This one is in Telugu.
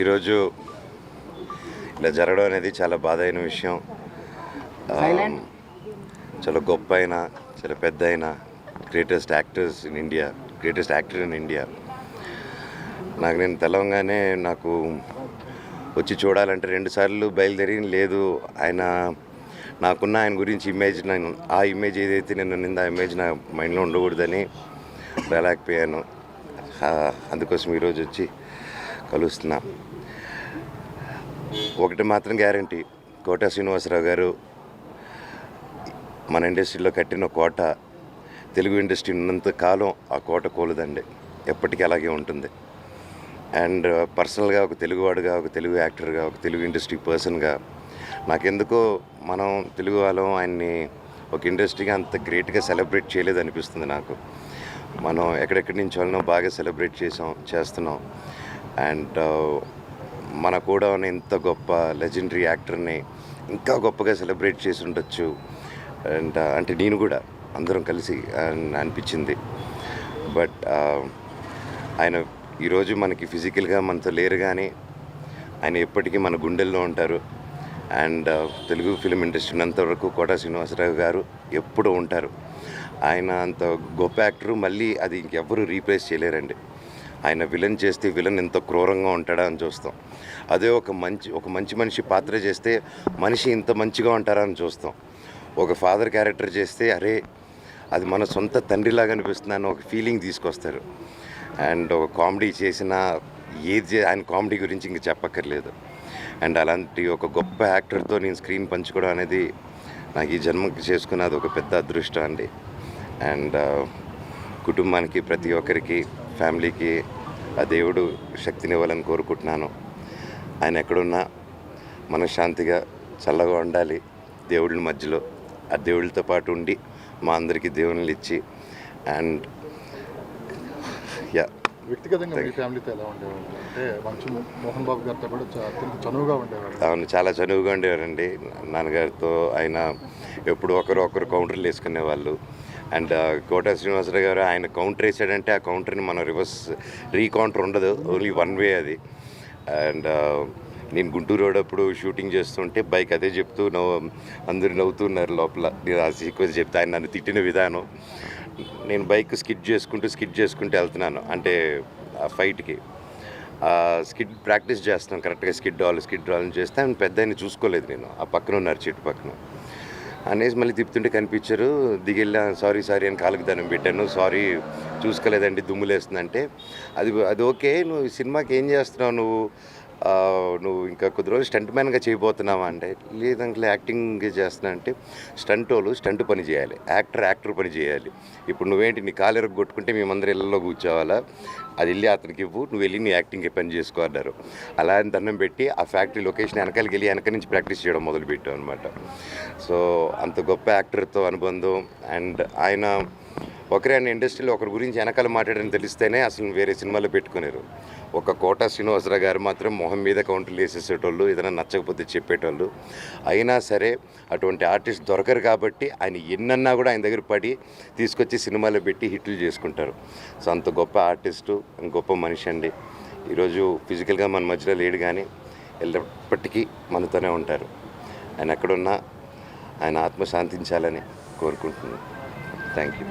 ఈరోజు ఇలా జరగడం అనేది చాలా బాధ అయిన విషయం చాలా గొప్ప అయిన చాలా పెద్ద అయిన greatest actors in India greatest actor in India నాకు నేను తెలవంగానే నాకు వచ్చి చూడాలంటే రెండుసార్లు బయలుదేరి లేదు. ఆయన నాకున్న ఆయన గురించి ఇమేజ్ నేను ఆ ఇమేజ్ ఏదైతే నేను నింద ఆ ఇమేజ్ నా మైండ్లో ఉండకూడదని రాలేకపోయాను. అందుకోసం ఈరోజు వచ్చి కలుస్తున్నా. ఒకటి మాత్రం గ్యారంటీ కోట శ్రీనివాసరావు గారు మన ఇండస్ట్రీలో కట్టిన కోట తెలుగు ఇండస్ట్రీ ఉన్నంత కాలం ఆ కోట కూలదండి. ఎప్పటికీ అలాగే ఉంటుంది. అండ్ పర్సనల్గా ఒక తెలుగువాడుగా ఒక తెలుగు యాక్టర్గా ఒక తెలుగు ఇండస్ట్రీ పర్సన్గా నాకెందుకో మనం తెలుగు వాళ్ళం ఆయన్ని ఒక ఇండస్ట్రీగా అంత గ్రేట్గా సెలబ్రేట్ చేయలేదు అనిపిస్తుంది నాకు. మనం ఎక్కడెక్కడి నుంచి వాళ్ళనో బాగా సెలబ్రేట్ చేసాం చేస్తున్నాం. అండ్ మన కూడా ఉన్న ఇంత గొప్ప లెజెండరీ యాక్టర్ని ఇంకా గొప్పగా సెలబ్రేట్ చేసి ఉండొచ్చు. అండ్ అంటే నేను కూడా అందరం కలిసి అనిపించింది. బట్ ఆయన ఈరోజు మనకి ఫిజికల్గా మనతో లేరు కానీ ఆయన ఎప్పటికీ మన గుండెల్లో ఉంటారు. అండ్ తెలుగు ఫిలిం ఇండస్ట్రీ ఉన్నంతవరకు కోట శ్రీనివాసరావు గారు ఎప్పుడూ ఉంటారు. ఆయన అంత గొప్ప యాక్టరు మళ్ళీ అది ఇంకెవ్వరూ రీప్లేస్ చేయలేరండి. ఆయన విలన్ చేస్తే విలన్ ఎంత క్రూరంగా ఉంటాడా అని చూస్తాం. అదే ఒక మంచి ఒక మంచి మనిషి పాత్ర చేస్తే మనిషి ఇంత మంచిగా ఉంటారా అని చూస్తాం. ఒక ఫాదర్ క్యారెక్టర్ చేస్తే అరే అది మన సొంత తండ్రిలాగా అనిపిస్తుంది అని ఒక ఫీలింగ్ తీసుకొస్తారు. అండ్ ఒక కామెడీ చేసిన ఏది ఆయన కామెడీ గురించి ఇంక చెప్పక్కర్లేదు. అండ్ అలాంటి ఒక గొప్ప యాక్టర్తో నేను స్క్రీన్ పంచుకోవడం అనేది నాకు ఈ జన్మకి చేసుకున్నది ఒక పెద్ద అదృష్టం అండి. అండ్ కుటుంబానికి ప్రతి ఒక్కరికి ఫ్యామిలీకి ఆ దేవుడు శక్తినివ్వాలని కోరుకుంటున్నాను. ఆయన ఎక్కడున్నా మనశ్శాంతిగా చల్లగా ఉండాలి దేవుళ్ళ మధ్యలో. ఆ దేవుళ్ళతో పాటు ఉండి మా అందరికీ దేవుళ్ళు ఇచ్చి అండ్ యా. వ్యక్తిగతంగా మీ ఫ్యామిలీతో ఎలా ఉండేవాళ్ళు? అంటే మంచు మోహన్ బాబు గారితో కూడా చా- అత్యంత చనువుగా ఉండేవాళ్ళు అవును చాలా చనువుగా ఉండేవారండి. నాన్నగారితో ఆయన ఎప్పుడు ఒకరు ఒకరు కౌంటర్లు వేసుకునేవాళ్ళు. అండ్ uh, కోట శ్రీనివాసరావు గారు ఆయన కౌంటర్ వేసాడంటే ఆ కౌంటర్ని మనం రివర్స్ రీకౌంటర్ ఉండదు ఓన్లీ వన్ వే అది. అండ్ uh, నేను గుంటూరు రోడ్ అప్పుడు షూటింగ్ చేస్తుంటే బైక్ అదే చెప్తూ నవ్వు అందరు నవ్వుతున్నారు లోపల. నేను ఆ సీక్వెన్స్ చెప్తే ఆయన నన్ను తిట్టిన విధానం. నేను బైక్ స్కిడ్ చేసుకుంటూ స్కిడ్ చేసుకుంటూ వెళ్తున్నాను అంటే ఆ ఫైట్కి. స్కిడ్ ప్రాక్టీస్ చేస్తాను కరెక్ట్గా స్కిడ్ డాల్ స్కిడ్ డ్రాల్ చేస్తే ఆయన పెద్ద ఆయన చూసుకోలేదు నేను ఆ పక్కన ఉన్నారు చెట్టు పక్కన అనేసి మళ్ళీ తిప్పుతుంటే కనిపించారు. దిగెళ్ళా సారీ సారీ అని కాలుకి దండం పెట్టాను. సారీ చూసుకోలేదండి దుమ్ములేస్తుందంటే. అది అది ఓకే నువ్వు సినిమాకి ఏం చేస్తున్నావు నువ్వు? నువ్వు ఇంకా కొద్ది రోజులు స్టంట్ మ్యాన్గా చేయబోతున్నావా అంటే లేదంటే యాక్టింగ్ చేస్తున్నా అంటే స్టంట్ వాళ్ళు స్టంట్ పని చేయాలి. యాక్టర్ యాక్టర్ పని చేయాలి. ఇప్పుడు నువ్వేంటి నీ కాలు ఎరగ కొట్టుకుంటే మేమందరం ఇళ్ళలో కూర్చోవాలా? అది వెళ్ళి అతనికి ఇవ్వు నువ్వు వెళ్ళి నీ యాక్టింగ్కి పని చేసుకో అన్నారు. అలా అని దండం పెట్టి ఆ ఫ్యాక్టరీ లొకేషన్ వెనకాలకి వెళ్ళి వెనక నుంచి ప్రాక్టీస్ చేయడం మొదలుపెట్టాం అనమాట సో అంత గొప్ప యాక్టర్తో అనుబంధం అండ్ ఆయన ఒకరే ఆయన ఇండస్ట్రీలో ఒకరి గురించి వెనకాల మాట్లాడని తెలిస్తేనే అసలు వేరే సినిమాలో పెట్టుకునేరు. ఒక కోట శ్రీనివాసరావు గారు మాత్రం మొహం మీద కౌంటర్లు వేసేసేటోళ్ళు ఏదైనా నచ్చకపోతే చెప్పేటోళ్ళు. అయినా సరే అటువంటి ఆర్టిస్ట్ దొరకరు కాబట్టి ఆయన ఎన్నన్నా కూడా ఆయన దగ్గర పడి తీసుకొచ్చి సినిమాలో పెట్టి హిట్లు చేసుకుంటారు. సో అంత గొప్ప ఆర్టిస్టు గొప్ప మనిషి అండి. ఈరోజు ఫిజికల్గా మన మధ్యలో లేడు కానీ ఎల్లప్పటికీ మనతోనే ఉంటారు. ఆయన ఎక్కడున్నా ఆయన ఆత్మ శాంతించాలని కోరుకుంటున్నాను. Thank you